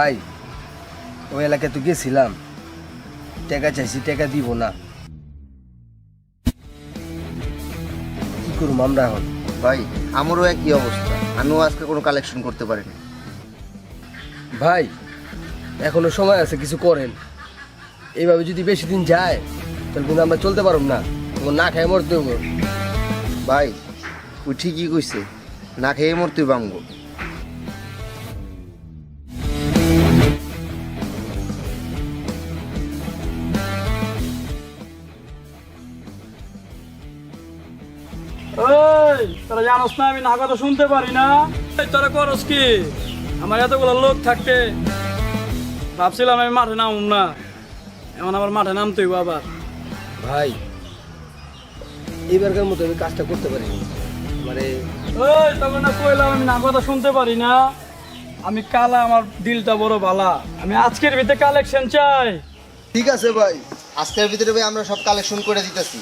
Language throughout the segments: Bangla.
ভাই ওই এলাকায় তো গেছিলাম। টাকা চাইছি টাকা দিব না। কি করুম আমরা এখন? ভাই আমারও একই অবস্থা। আমিও আজকে কোনো কালেকশন করতে পারিনি। ভাই এখনও সময় আছে কিছু করেন। এইভাবে যদি বেশি দিন যায় তাহলে কিন্তু আমরা চলতে পারব না। তখন না খাই মরতে হব ভাই ওই ঠিকই কইছে। না খেয়ে মরতে বাঙ্গ তোরা জানোস না আমি না কথা শুনতে পারি না। তোরা করস কি? আমার এতগুলো লোক থাকতে ভাবছিলাম আমি মাঠে নামুম না। এখন আমার মাঠে নামতে হইব আবার। ভাই এইবারকার মতো আমি কাজটা করতে পারিনি মানে ওই তখন না কইলাম আমি না কথা শুনতে পারি না। আমি কালা আমার দিলটা বড় বালা। আমি আজকের ভিতরে কালেকশন চাই। ঠিক আছে ভাই আজকের ভিতরে ভাই আমরা সব কালেকশন করে দিতেছি।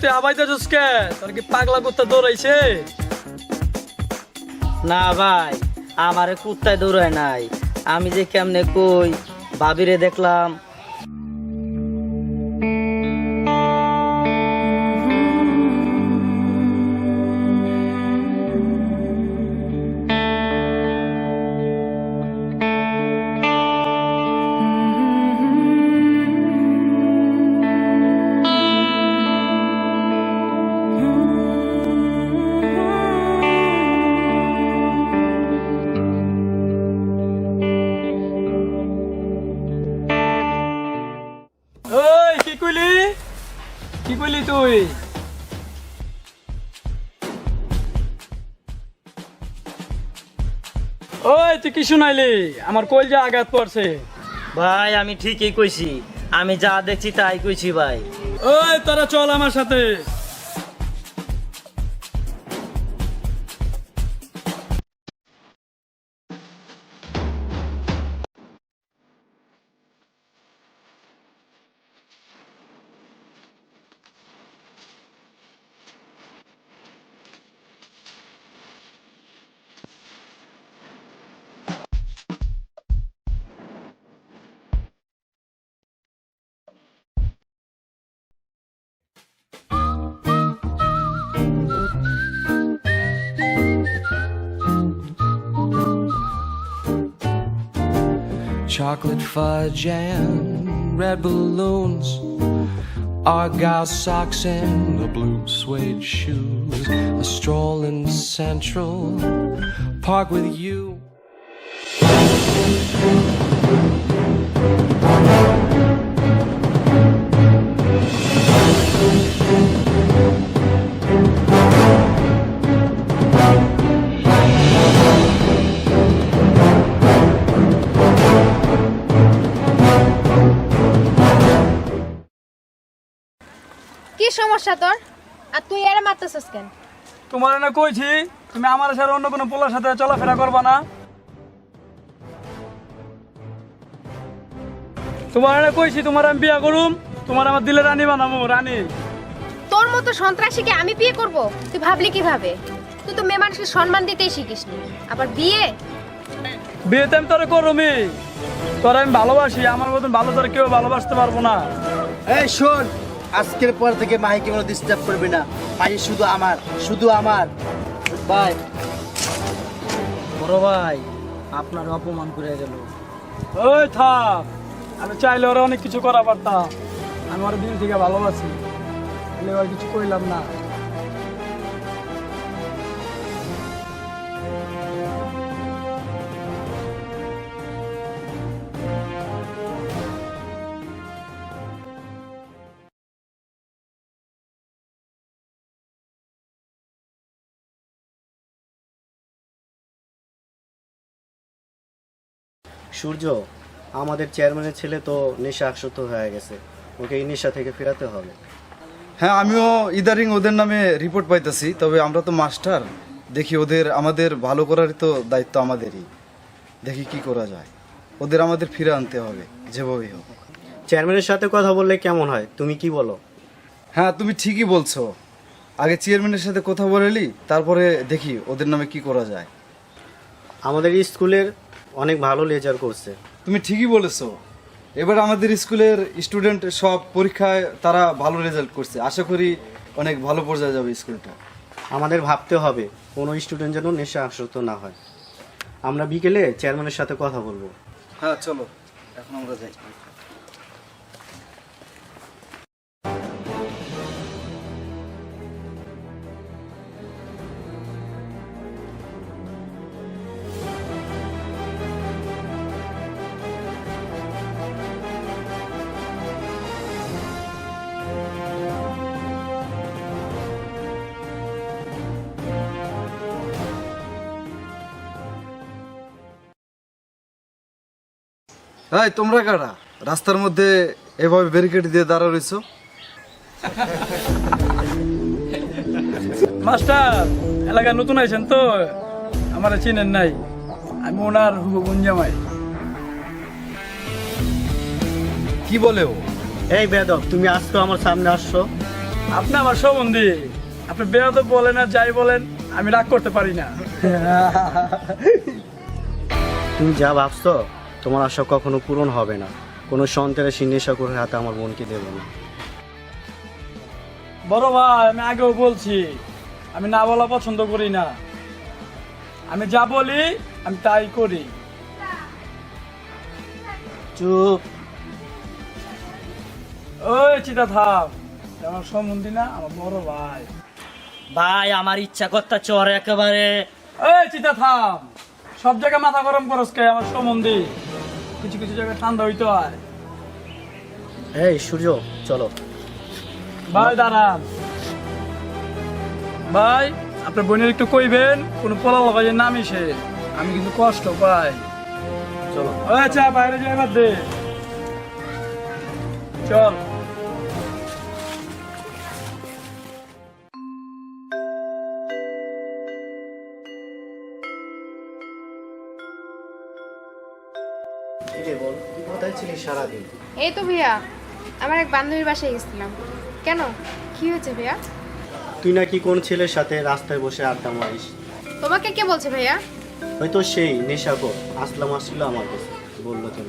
তুই আবাই তো কে তোর কি পাগলা কুত্তা দৌড়াইছে? না ভাই, আমারে কুত্তায় দৌড়ায় নাই। আমি যে কেমনে কই? ভাবিরে দেখলাম। কি করলি তুই? ওই তুই কি শুনাইলি? আমার কইল যে আঘাত পড়ছে। ভাই আমি ঠিকই কইছি। আমি যা দেখছি তাই কইছি ভাই। ওই তোরা চল আমার সাথে। Chocolate fudge and red balloons, argyle socks and a blue suede shoes, a stroll in Central Park with you. সমস্যা তোর? আর তুই এর মারতেছিস কেন? তোমার না কইছি তুমি আমার সাথে অন্য কোনো পোলার সাথে চলাফেরা করবা না। তোমার না কইছি তোমার আমি বিয়া করুম তোমার আমার দিলে রানী বানাবো রানী। তোর মতো সন্ত্রাসীকে আমি বিয়ে করব? তুই ভাবলি কীভাবে? তুই তো মেয়ে মানুষকে সম্মান দিতেই শিখিস নি আবার বিয়ে? বিয়েতে আমি তোরে করমি তোর আমি ভালোবাসি আমার মতন ভালো তোর কেউ ভালোবাসতে পারব না। এই শোন আজকের পর থেকে মাহিকে কোনো ডিস্টার্ব করবে না। মাহি শুধু আমার শুধু আমার। ভাই। বড় ভাই, আপনার অপমান করে গেল। ওই থাক, আমি চাইলে ওরা অনেক কিছু করা পারতাম। আমি ওর দিন থেকে ভালোবাসি। কিছু কইলাম না। সূর্য আমাদের চেয়ারম্যানের ছেলে তো নেশা আসক্ত হয়ে গেছে। ওকে এই নেশা থেকে ফেরাতে হবে। হ্যাঁ আমিও ইদারিং ওদের নামে রিপোর্ট পাইতেছি তবে আমরা তো মাস্টার দেখি ওদের আমাদের ভালো করারই তো দায়িত্ব আমাদেরই। দেখি কি করা যায়। ওদের আমাদের ফিরে আনতে হবে যেভাবেই হোক। চেয়ারম্যানের সাথে কথা বললে কেমন হয়? তুমি কি বলো? হ্যাঁ তুমি ঠিকই বলছো। আগে চেয়ারম্যানের সাথে কথা বলেলি তারপরে দেখি ওদের নামে কি করা যায়। আমাদের স্কুলের অনেক ভালো লেজার করছে। তুমি ঠিকই বলেছ। এবার আমাদের স্কুলের স্টুডেন্ট সব পরীক্ষায় তারা ভালো রেজাল্ট করছে। আশা করি অনেক ভালো পর্যায়ে যাবে স্কুলটা। আমাদের ভাবতে হবে কোনো স্টুডেন্ট যেন নেশা আসক্ত না হয়। আমরা বিকেলে চেয়ারম্যানের সাথে কথা বলব। হ্যাঁ চলো এখন আমরা যাই। হাই তোমরা কারা? রাস্তার মধ্যে এভাবে ব্যারিকেড দিয়ে দাঁড়া রয়েছো? মাস্টার এলাকা নতুন আইছেন তো? আমার চিনেন নাই। আমি ওনার হুবু গুঞ্জামাই কি বলে ও? এই বেদব তুমি আসছো আমার সামনে আসছো। আপনি আমার সম্বন্ধে। আপনি বেরোত বলেন আর যাই বলেন আমি রাগ করতে পারি না। তুমি যা ভাবছ তোমার আশা কখনো পূরণ হবে না। কোনো সন্তানের নেশা করে হাতে আমার বোনকে দেবে না। বড় ভাই আমি আগেও বলছি আমি না বলা পছন্দ করি না। আমি যা বলি আমি তাই করি। চুপ। ওই চিতা থাম আমার সম্বন্ধী না আমার বড় ভাই। ভাই আমার ইচ্ছা করতে চর একেবারে। ওই চিতা থাম সব জায়গায় মাথা গরম করস কে আমার সম্বন্ধী। কিছু কিছু জায়গায় ঠান্ডা হইতে হয়। এই সূর্য চলো। ভাই দাঁড়ান। ভাই আপনার বোনের একটু কইবেন কোনো পোলা লাগাই নাম এসে। আমি কিন্তু কষ্ট পাই। চলো। আচ্ছা বাইরে যাই বাদ দে। চল। সারাদিন। এই তো ভাইয়া আমার এক বান্ধবীর বাসায় গেছিলাম। কেন? কি হয়েছে ভাইয়া? তুই নাকি কোন ছেলের সাথে রাস্তায় বসে আড্ডা মারিস? তোমাকে কে বলছে ভাইয়া? হয়তো সেই নেশাকর আসলাম আসছিল আমার কাছে বলল তোর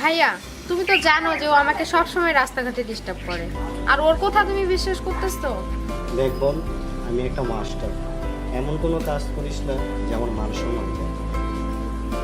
ভাইয়া তুমি তো জানো যে ও আমাকে সবসময় রাস্তাঘাটে ডিস্টার্ব করে। আর ওর কথা তুমি বিশ্বাস করতেছো? দেখ বল আমি একটা মাস্টার এমন কোনো কাজ করিস না যে আমার মান সম্মান যায়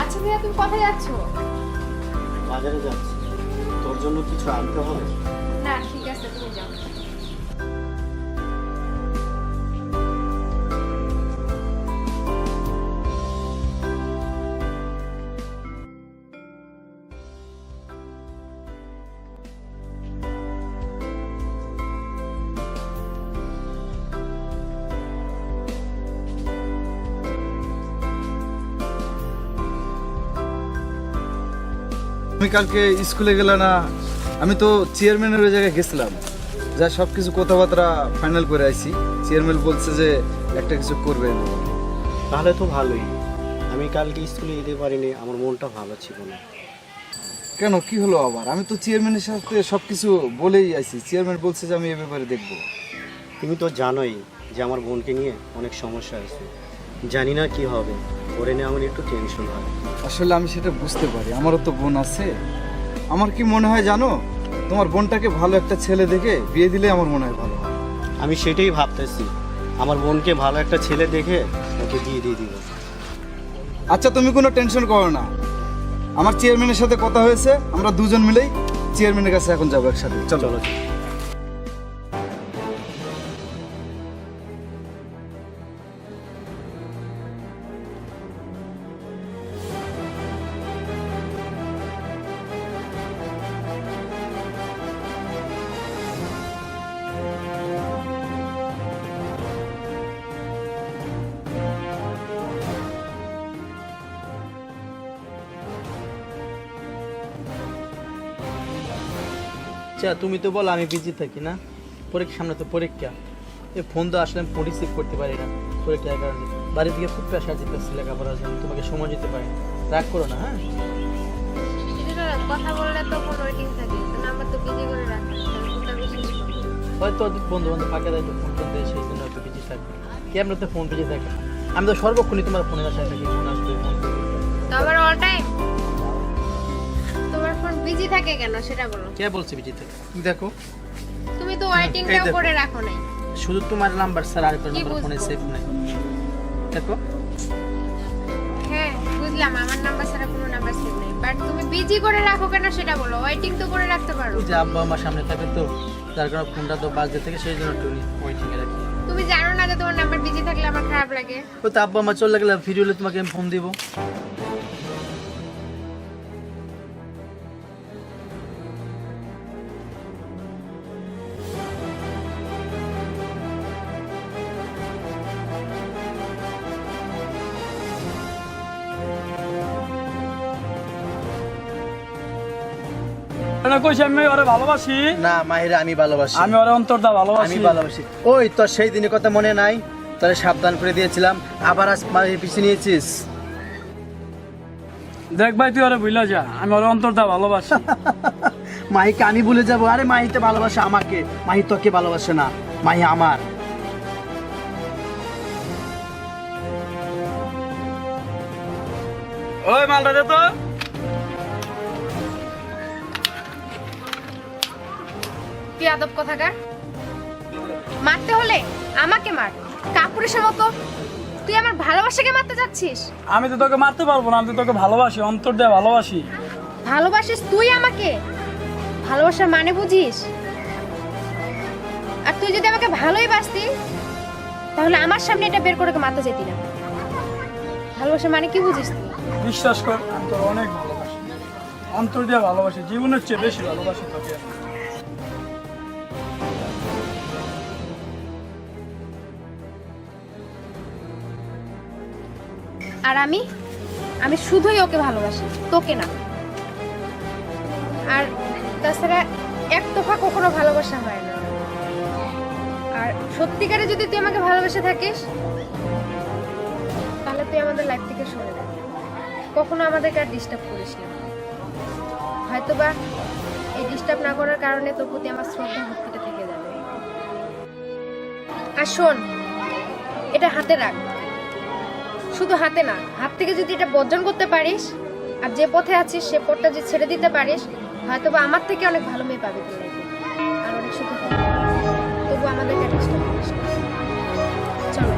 আচ্ছা ভাইয়া তুমি কোথায় যাচ্ছ? বাজারে যাচ্ছি। তোর জন্য কিছু আনতে হবে? না তুমি কালকে স্কুলে গেলে না আমি তো চেয়ারম্যানের ওই জায়গায় গেছিলাম। যা সব কিছু কথাবার্তা ফাইনাল করে আইছি। চেয়ারম্যান বলছে যে একটা কিছু করবে তাহলে তো ভালোই। আমি কালকে স্কুলে যেতে পারিনি আমার মনটা ভালো ছিল না। কেন? কি হলো আবার? আমি তো চেয়ারম্যানের সাথে সব কিছু বলেই আইছি। চেয়ারম্যান বলছে যে আমি এ ব্যাপারে দেখব। তুমি তো জানোই যে আমার বোনকে নিয়ে অনেক সমস্যা আছে জানি না কি হবে। ওরে নিয়ে আমার একটু টেনশন হয়। আসলে আমি সেটা বুঝতে পারি আমারও তো বোন আছে। আমার কি মনে হয় জানো? তোমার বোনটাকে ভালো একটা ছেলে দেখে বিয়ে দিলে আমার মনে হয় ভালো হয়। আমি সেটাই ভাবতেছি। আমার বোনকে ভালো একটা ছেলে দেখে ওকে বিয়ে দিয়ে দিব। আচ্ছা তুমি কোনো টেনশন করো না। আমার চেয়ারম্যানের সাথে কথা হয়েছে আমরা দুজন মিলেই চেয়ারম্যানের কাছে এখন যাব একসাথে। চলো চলো। আচ্ছা তুমি তো বলো আমি বিজি থাকি, না? পরীক্ষা, সামনে তো পরীক্ষা। এই ফোন তো আসলে আমি রিসিভ করতে পারি না পরীক্ষার কারণে। বাড়ি থেকে খুব প্রেশার দিতেছি লেখাপড়ার জন্য, তোমাকে সময় দিতে পারি না। রাগ করো না হ্যাঁ? কথা বললে ফোন হয়তো বন্ধু বান্ধব ফাঁকে দেয় ফোন টোন দেয় সেই জন্য হয়তো বিজি থাকবে কেমন তো ফোন বিজি থাকে আমি তো সর্বক্ষণই তোমার ফোনের আশায় থাকি ফোন আসবে phone all time phone busy থাকে কেন? সেটা বলো। কে বলছে বিজি থাকে? তুমি দেখো। তুমি তো ওয়েটিংটাও। করে রাখো নাই। শুধু তোমার নাম্বার স্যার আর কোনো নাম্বার ফোনে সেভ নাই। দেখো। হ্যাঁ বুঝলাম আমার নাম্বার ছাড়া কোনো নাম্বার সেভ নেই। বাট তুমি বিজি করে রাখো কেন সেটা বলো? ওয়েটিং তো করে রাখতে পারো। যে আব্বা আমার সামনে থাকে তো কারণে ফোনটা তো বাজতে থেকে সেই জন্য ওয়েটিং এ রাখি। তুমি জানো না যে তোমার নাম্বার বিজি থাকলে আমার খারাপ লাগে। ওই তো আব্বা আমার চলে গেলে ফিরে হলে তোমাকে আমি ফোন দিব। না কইছি আমি ওরে ভালোবাসি। না মাহিরা আমি ভালোবাসি। আমি ওরে অন্তরদা ভালোবাসি। আমি ভালোবাসি। ওই তোর সেই দিনের কথা মনে নাই? তোরে সাবধান করে দিয়েছিলাম। আবার আজ মাহির পিছিয়ে নিয়েছিস? দেখ ভাই তুই ওরে ভুলে যা। আমি ওরে অন্তরদা ভালোবাসি। মাহিকে আমি ভুলে যাব। আরে মাহিতে ভালোবাসে আমাকে। মাহি তোকে ভালোবাসে না। মাহি আমার। ওই মালটা দে তো। কি আদব কথাকার? মারতে হলে আমাকে মার। কাপুরুষের মতো। তুই আমার ভালোবাসাকে মারতে যাচ্ছিস? আমি তো তোকে মারতে পারব না আমি তো তোকে ভালোবাসি অন্তর দিয়ে ভালোবাসি। ভালোবাসিস তুই আমাকে? ভালোবাসার মানে বুঝিস? আর তুই যদি আমাকে ভালোই বাসতি তাহলে আমার সামনে এটা বের করে মারতে যেতি না। ভালোবাসার মানে কি বুঝিস তুই? বিশ্বাস কর আমি তোর অনেক ভালোবাসি। অন্তর দিয়ে ভালোবাসি জীবনের চেয়ে বেশি ভালোবাসি তোকে আর আমি? আমি শুধুই ওকে ভালোবাসি, তোকে না। আর তাছাড়া এক তোফা কখনো ভালোবাসা হয় না। আর সত্যিকারে যদি তুই আমাকে ভালোবেসে থাকিস, তাহলে তুই আমাদের লাইফ থেকে সরে যা। কখনো আমাদেরকে আর ডিস্টার্ব করিস না। হয়তোবা এই ডিস্টার্ব না করার কারণে তোর প্রতি আমার শ্রদ্ধা ভক্তিটা থেকে যাবে। আর শোন, এটা হাতে রাখ। শুধু হাতে না হাত থেকে যদি এটা বর্জন করতে পারিস আর যে পথে আছিস সে পথটা যে ছেড়ে দিতে পারিস হয়তো বা আমার থেকে অনেক ভালো মেয়ে পাবে তুই। আর অনেক সুখে পাবি। তবু আমাদের চলো।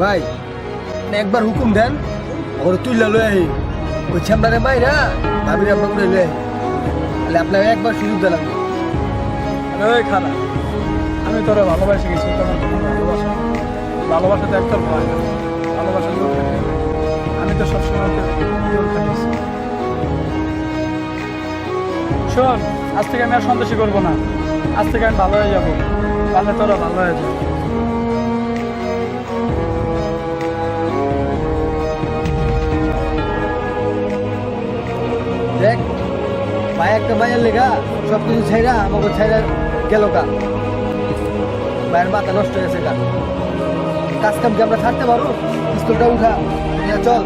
ভাই একবার হুকুম দেন ওর তুইলা লই আহি ওই ছামড়ারে মাইরা ভাবির আব্বা করে লই তাহলে আপনাকে একবার সুযোগ দিলাম। আরে খারাপ আমি তোরা ভালোবাসি গেছি তোমার ভালোবাসা। ভালোবাসা তো ভয় ভালোবাসা থাকে। আমি তো সবসময় শোন, আজ থেকে আমি আর সন্দেশী করব না। আজ থেকে আমি ভালো হয়ে যাব। তাহলে তোরা ভালো হয়ে যাবে দেখ, ভাই একটা মায়ের লেখা সব কিছু ছাইরা আমাকে ছাইরা গেল কা ভাইয়ের মাথা নষ্ট হয়ে গেছে কা কাজ কাম কি আমরা ছাড়তে পারো পিস্তলটা উঠা। চল।